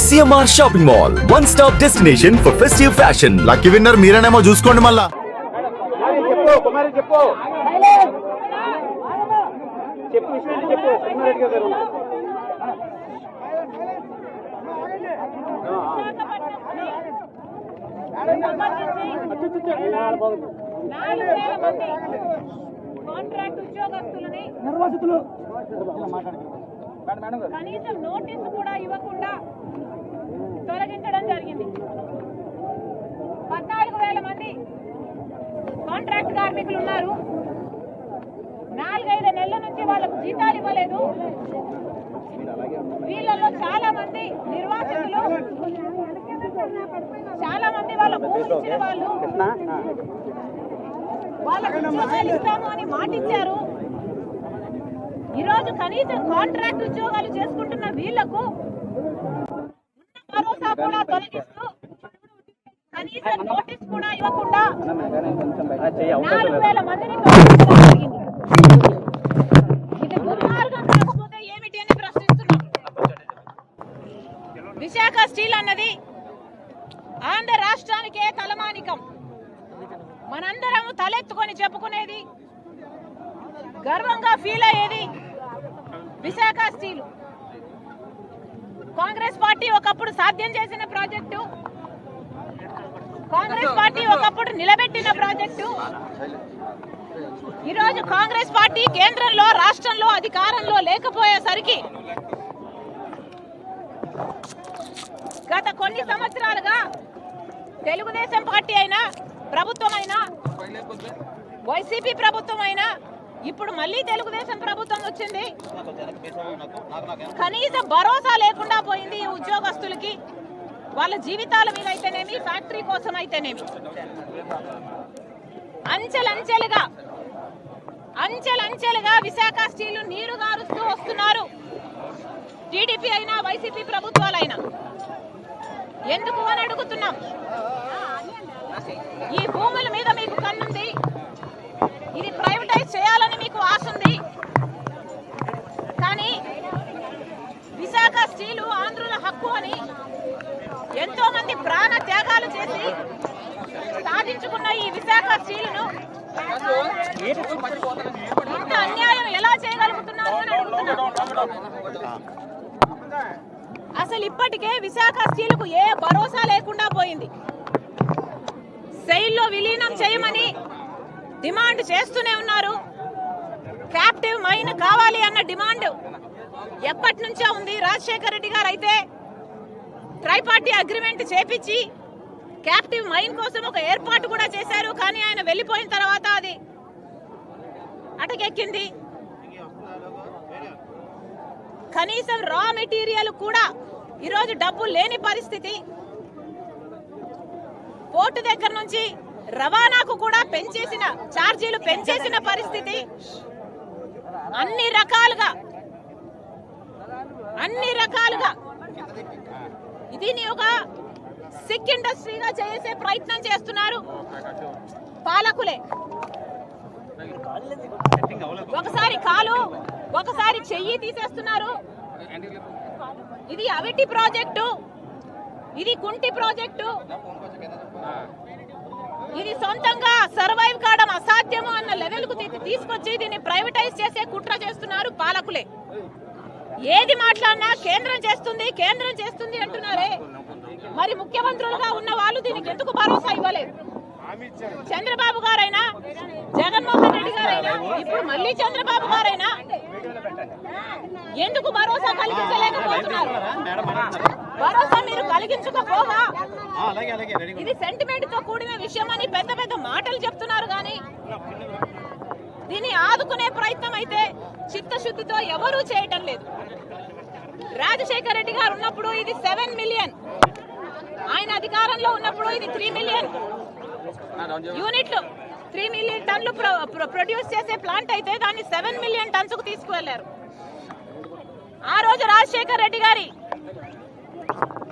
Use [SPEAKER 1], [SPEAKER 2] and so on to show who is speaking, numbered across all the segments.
[SPEAKER 1] CMR shopping mall one stop destination for festive fashion
[SPEAKER 2] lucky winner మీరేనేమో చూసుకోండి మళ్ళా.
[SPEAKER 3] చెప్పు కుమారి చెప్పు చెప్పు. విషయం చెప్పు కుమారెడ్డి గారు
[SPEAKER 4] నాలుగు వేల మంది కాంట్రాక్ట్ ఉద్యోగస్తులని
[SPEAKER 3] నిర్వాసితులు.
[SPEAKER 4] కనీసం నోటీసు కూడా ఇవ్వకుండా తొలగించడం జరిగింది. పద్నాలుగు వేల మంది కాంట్రాక్ట్ కార్మికులు ఉన్నారు. నాలుగైదు నెలల నుంచి వాళ్ళకు జీతాలు ఇవ్వలేదు. వీళ్ళలో చాలా మంది నిర్వాసితులు చాలా మంది వాళ్ళ భూమి ఇచ్చిన వాళ్ళు. వాళ్ళకు ఉద్యోగాలు ఇస్తాము అని మాటిచ్చారు. ఈరోజు కనీసం కాంట్రాక్ట్ ఉద్యోగాలు చేసుకుంటున్న వీళ్ళకు భరోసా కూడా తొలగిస్తూ కనీసం నోటీస్ కూడా ఇవ్వకుండా నాలుగు వేల మందిని ఇది దుర్మార్గం కాకపోతే ఏమిటి అని ప్రశ్నిస్తున్నాం. విశాఖ స్టీల్ అన్నది ఆంధ్ర రాష్ట్రానికే తలమానికం. మనందరం తలెత్తుకొని చెప్పుకునేది గర్వంగా ఫీల్ అయ్యేది విశాఖ స్టీల్. కాంగ్రెస్ పార్టీ ఒకప్పుడు సాధ్యం చేసిన ప్రాజెక్టు. కాంగ్రెస్ పార్టీ ఒకప్పుడు నిలబెట్టిన ప్రాజెక్టు. ఈరోజు కాంగ్రెస్ పార్టీ కేంద్రంలో రాష్ట్రంలో అధికారంలో లేకపోయేసరికి గత కొన్ని సంవత్సరాలుగా తెలుగుదేశం పార్టీ అయినా ప్రభుత్వం అయినా వైసీపీ ప్రభుత్వం అయినా ఇప్పుడు మళ్ళీ తెలుగుదేశం ప్రభుత్వం వచ్చింది. కనీసం భరోసా లేకుండా పోయింది ఉద్యోగస్తులకి. వాళ్ళ జీవితాల మీద అయితేనేమి ఫ్యాక్టరీ కోసం అయితేనేమి. అంచెలంచెలుగా అంచెలంచెలుగా విశాఖ స్టీలు నీరు గారుస్తూ వస్తున్నారు. టీడీపీ అయినా వైసీపీ ప్రభుత్వాలైనా. ఎందుకు అని అడుగుతున్నాం. విశాఖ ఆంధ్రుల హక్కు అని ఎంతో మంది ప్రాణ త్యాగాలు చేసి సాధించుకున్న ఈ విశాఖ స్టీలును ఇంత అన్యాయం ఎలా చేయగలుగుతున్నారు అని అసలు ఇప్పటికే విశాఖ స్టీలుకు ఏ భరోసా లేకుండా పోయింది. సెయిల్లో విలీనం చేయమని డిమాండ్ చేస్తూనే ఉన్నారు. క్యాప్టివ్ మైన్ కావాలి అన్న డిమాండ్ ఎప్పటి నుంచో ఉంది. రాజశేఖర రెడ్డి గారు అయితే ట్రైపార్టీ అగ్రిమెంట్ చేపించి క్యాప్టివ్ మైన్ కోసం ఒక ఏర్పాటు కూడా చేశారు. కానీ ఆయన వెళ్ళిపోయిన తర్వాత అది అటకెక్కింది. కనీసం రా మెటీరియల్ కూడా ఈరోజు డబ్బు లేని పరిస్థితి. పోర్టు దగ్గర నుంచి రవాణాకు కూడా పెంచేసిన ఛార్జీలు పెంచేసిన పరిస్థితి. అన్ని రకాలుగా అన్ని రకాలుగా. దీన్ని ఒక సిక్ ఇండస్ట్రీగా చేసే ప్రయత్నం చేస్తున్నారు పాలకులే. ఒకసారి కాలు ఒకసారి చెయ్యి తీసేస్తున్నారు. ఇది అవిటి ప్రాజెక్టు. ఇది కుంటి ప్రాజెక్టు. ఇది సొంతంగా సర్వైవ్ కావడం అసాధ్యము అన్న లెవెల్కు తీసుకొచ్చి దీన్ని ప్రైవేటైజ్ చేసే కుట్ర చేస్తున్నారు పాలకులే. ఏది మాట్లాడినా కేంద్రం చేస్తుంది కేంద్రం చేస్తుంది అంటున్నారే. మరి ముఖ్యమంత్రులుగా ఉన్న వాళ్ళు దీనికి ఎందుకు భరోసా ఇవ్వలేదు? చంద్రబాబు గారైనా జగన్మోహన్ రెడ్డి గారైనా ఇప్పుడు మళ్ళీ చంద్రబాబు గారైనా ఎందుకు భరోసా కలిగించలేకపోతున్నారు భరోసా మీరు కలిగించకపోగా ఇది సెంటిమెంట్తో కూడిన విషయం అని పెద్ద పెద్ద మాటలు చెప్తున్నారు కానీ దీన్ని ఆదుకునే ప్రయత్నం అయితే చిత్తశుద్ధితో ఎవరూ చేయటం లేదు. రాజశేఖర రెడ్డి గారు ఉన్నప్పుడు ఇది సెవెన్ మిలియన్. ఆయన అధికారంలో ఉన్నప్పుడు ఇది త్రీ మిలియన్. యూనిట్లు త్రీ మిలియన్ టన్లు ప్రొ- ప్రొడ్యూస్ చేసే ప్లాంట్ అయితే దాన్ని సెవెన్ మిలియన్ టన్స్కు తీసుకువెళ్ళారు ఆ రోజు రాజశేఖర్ రెడ్డి గారి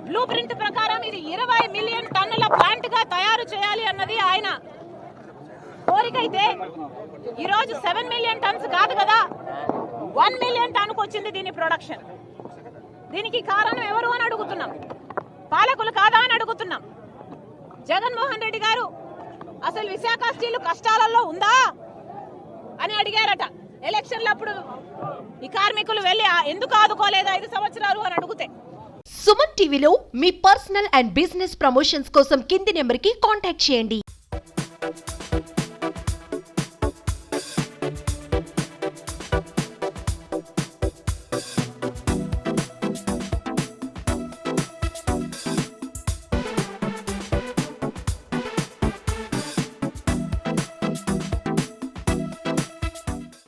[SPEAKER 4] బ్లూ ప్రింట్ ప్రకారం ఇది ఇరవై మిలియన్ టన్నుల ప్లాంట్గా తయారు చేయాలి అన్నది ఆయన కోరిక అయితే సెవెన్ మిలియన్ టన్స్ కాదు కదా. వన్ మిలియన్ టన్కు వచ్చింది దీని ప్రొడక్షన్ దీనికి కారణం ఎవరు అని అడుగుతున్నాం. పాలకులు కాదా అని అడుగుతున్నాం. జగన్మోహన్ రెడ్డి గారు అసలు విశాఖ స్టీలు కష్టాలలో ఉందా అని అడిగారట. ఎలక్షన్లప్పుడు ఈ కార్మికులు వెళ్ళి ఎందుకు ఆదుకోలేదు ఐదు సంవత్సరాలు? అని అడిగితే
[SPEAKER 5] సుమన్ టీవీలో మీ పర్సనల్ అండ్ బిజినెస్ ప్రమోషన్స్ కోసం కింది నెంబర్కి కాంటాక్ట్ చేయండి.